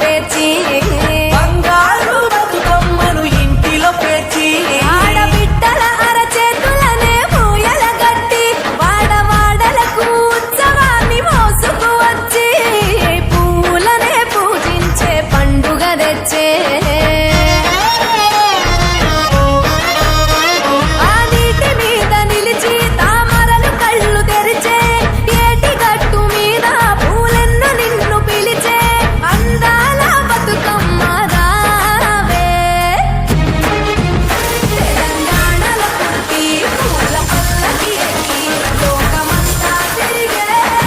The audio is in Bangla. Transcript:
পেয়েছি।